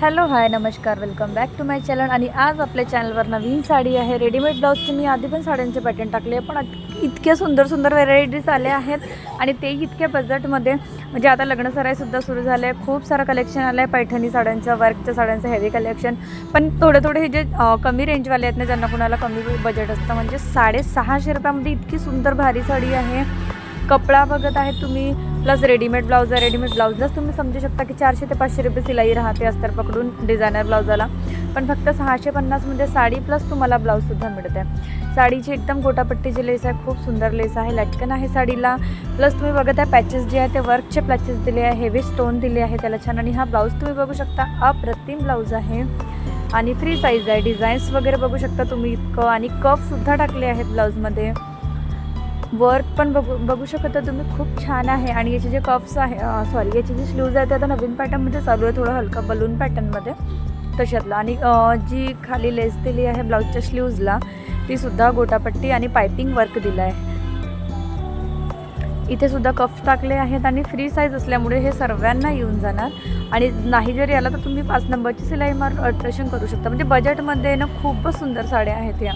Hello hi नमस्कार welcome back to my channel. आणि आज आपल्या चॅनलवर नवीन साडी आहे. रेडीमेड ब्लाऊजचे मी आधी पण साड्यांचे पॅटर्न टाकले पण इतक्या इतके सुंदर सुंदर व्हेरायटीज आल्या आहेत. आणि ते इतक्या बजेटमध्ये म्हणजे आता लग्नसरायसुद्धा सुरू झालं आहे खूप सारं कलेक्शन आलं आहे पैठणी साड्यांचं वर्कच्या साड्यांचं हेवी कलेक्शन पण थोडे थोडे हे जे कमी रेंजवाले आहेत ना ज्यांना कुणाला कमी बजेट असतं म्हणजे साडेसहाशे रुपयामध्ये इतकी सुंदर भारी साडी आहे. कपडा बघत आहे तुम्ही प्लस रेडीमेड ब्लाऊज आहे. रेडीमेड ब्लाऊजलाच तुम्ही समजू शकता की चारशे ते पाचशे रुपये सिलाई राहते अस्तर पकडून डिझायनर ब्लाऊजाला पण फक्त सहाशे पन्नासमध्ये म्हणजे साडी प्लस तुम्हाला ब्लाऊजसुद्धा मिळते. साडीची एकदम गोटापट्टीची लेस आहे खूप सुंदर लेस आहे. लटकन आहे साडीला. प्लस तुम्ही बघत आहे पॅचेस जे आहे ते वर्कचे पॅचेस दिले आहे. हेवी स्टोन दिले आहे त्याला छान. आणि हा ब्लाऊज तुम्ही बघू शकता अप्रतिम ब्लाऊज आहे. आणि फ्री साईज आहे. डिझाईन्स वगैरे बघू शकता तुम्ही इतकं. आणि कफसुद्धा टाकले आहेत ब्लाऊजमध्ये वर्क पण बघू बघू शकता तुम्ही खूप छान आहे. आणि याचे जे कप्स आहे सॉरी याचे जे स्लीव्ज आहेत ते आता नवीन पॅटर्नमध्ये चालू आहे थोडं हलका बलून पॅटर्नमध्ये तशातलं. आणि जी खाली लेस दिली आहे ब्लाऊजच्या स्लीव्जला ती सुद्धा गोटापट्टी आणि पायपिंग वर्क दिलं आहे इथे सुद्धा कफ टाकले आहेत आणि फ्री साईज असल्यामुळे हे सर्वांना येऊन जाणार. आणि नाही जरी आला तर तुम्ही पाच नंबरची सिलाई मार अल्ट्रेशन करू शकता. म्हणजे बजेटमध्ये ना खूपच सुंदर साड्या आहेत या.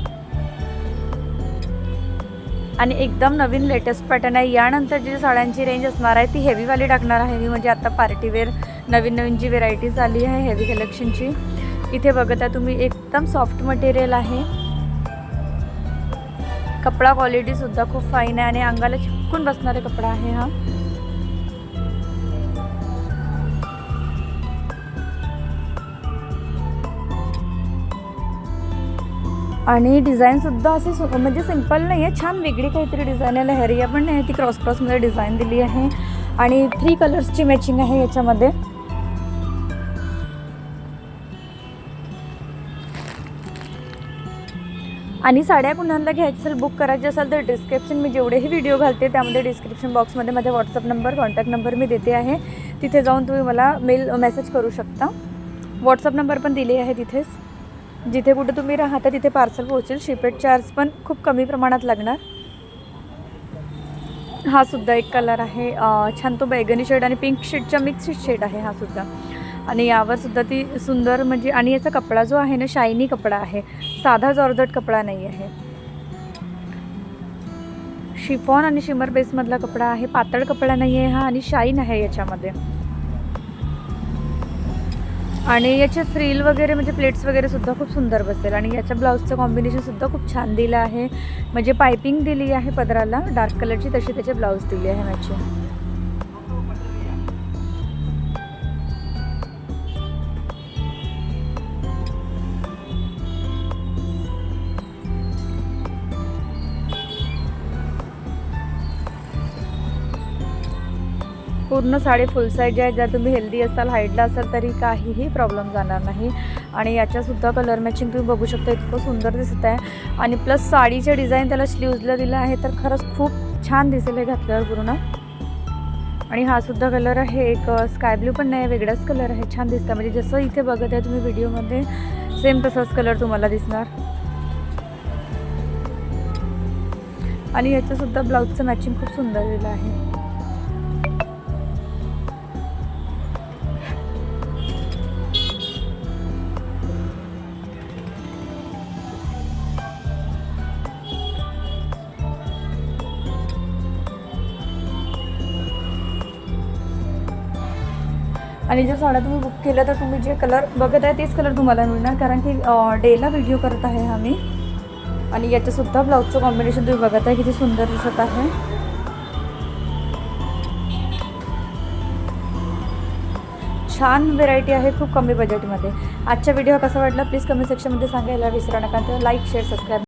आणि एकदम नवीन लेटेस्ट पॅटर्न आहे. यानंतर जी साड्यांची रेंज असणार आहे ती हेवीवाली टाकणार आहे मी. म्हणजे आता पार्टीवेअर नवीन नवीन जी व्हेरायटीज आली आहे हेवी कलेक्शनची इथे बघत आहे तुम्ही एकदम सॉफ्ट मटेरियल आहे. कपडा क्वालिटीसुद्धा खूप फाईन आहे आणि अंगाला चिपकून बसणारे कपडा आहे हा. आणि डिझाईनसुद्धा असे सु म्हणजे सिंपल नाही आहे छान वेगळी काहीतरी डिझाईन आहे लहरिया पण नाही ती क्रॉस क्रॉसमध्ये डिझाईन दिली आहे. आणि थ्री कलर्सची मॅचिंग आहे याच्यामध्ये. आणि साड्या कुणाला घ्यायची असेल बुक करायची असेल तर डिस्क्रिप्शन मी जेवढेही व्हिडिओ घालते त्यामध्ये डिस्क्रिप्शन बॉक्समध्ये माझा व्हॉट्सअप नंबर कॉन्टॅक्ट नंबर मी देते आहे. तिथे जाऊन तुम्ही मला मेल मेसेज करू शकता. व्हॉट्सअप नंबर पण दिले आहे तिथेच. जिथे कुठे तुम्ही राहता तिथे पार्सल पोहोचेल. शिपेट चार्ज पण खूप कमी प्रमाणात लागणार. हा सुद्धा एक कलर आहे. छान तो बैगनी शेड आणि पिंक शेडचा मिक्स शेड आहे हा सुद्धा. आणि यावर सुद्धा ती सुंदर म्हणजे आणि याचा कपडा जो आहे ना शायनी कपडा आहे. साधा जॉर्जट कपडा नाही आहे. शिफॉन आणि शिमर बेसमधला कपडा आहे. पातळ कपडा नाही आहे हा आणि शाईन आहे याच्यामध्ये. आणि याचे फ्रील वगैरे म्हणजे प्लेट्स वगैरे सुद्धा खूप सुंदर बसेल. आणि याच्या ब्लाऊजचं कॉम्बिनेशन सुद्धा खूप छान दिलं आहे. म्हणजे पायपिंग दिली आहे पदराला डार्क कलरची तशी त्याचे ब्लाऊज दिली आहे मॅचिंग पूर्ण साडी फुल साईज आहे जर तुम्ही हेल्दी असाल हाईटला असाल तरी काहीही प्रॉब्लेम जाणार नाही. आणि याच्यासुद्धा कलर मॅचिंग तुम्ही बघू शकता इतकं सुंदर दिसत आहे. आणि प्लस साडीचे डिझाईन त्याला स्लीव्जला दिलं आहे तर खरंच खूप छान दिसेल हे घातल्यावर पूर्ण. आणि हा सुद्धा कलर आहे एक स्काय ब्ल्यू पण नाही वेगळाच कलर आहे छान दिसतं म्हणजे जसं इथे बघत आहे तुम्ही व्हिडिओमध्ये सेम तसाच कलर तुम्हाला दिसणार. आणि याचंसुद्धा ब्लाऊजचं मॅचिंग खूप सुंदर दिलं आहे. आणि जर साड्या तुम्ही बुक केल्या तर तुम्ही जे कलर बघत आहे तेच कलर तुम्हाला मिळणार. कारण की डेला व्हिडिओ करत आहे आम्ही. आणि याच्यासुद्धा ब्लाऊजचं कॉम्बिनेशन तुम्ही बघत आहे किती सुंदर दिसत आहे. छान व्हेरायटी आहे खूप कमी बजेटमध्ये आजचा व्हिडिओ कसा वाटला प्लीज कमेंट सेक्शनमध्ये सांगायला विसरा नका. तर लाईक शेअर सबस्क्राईब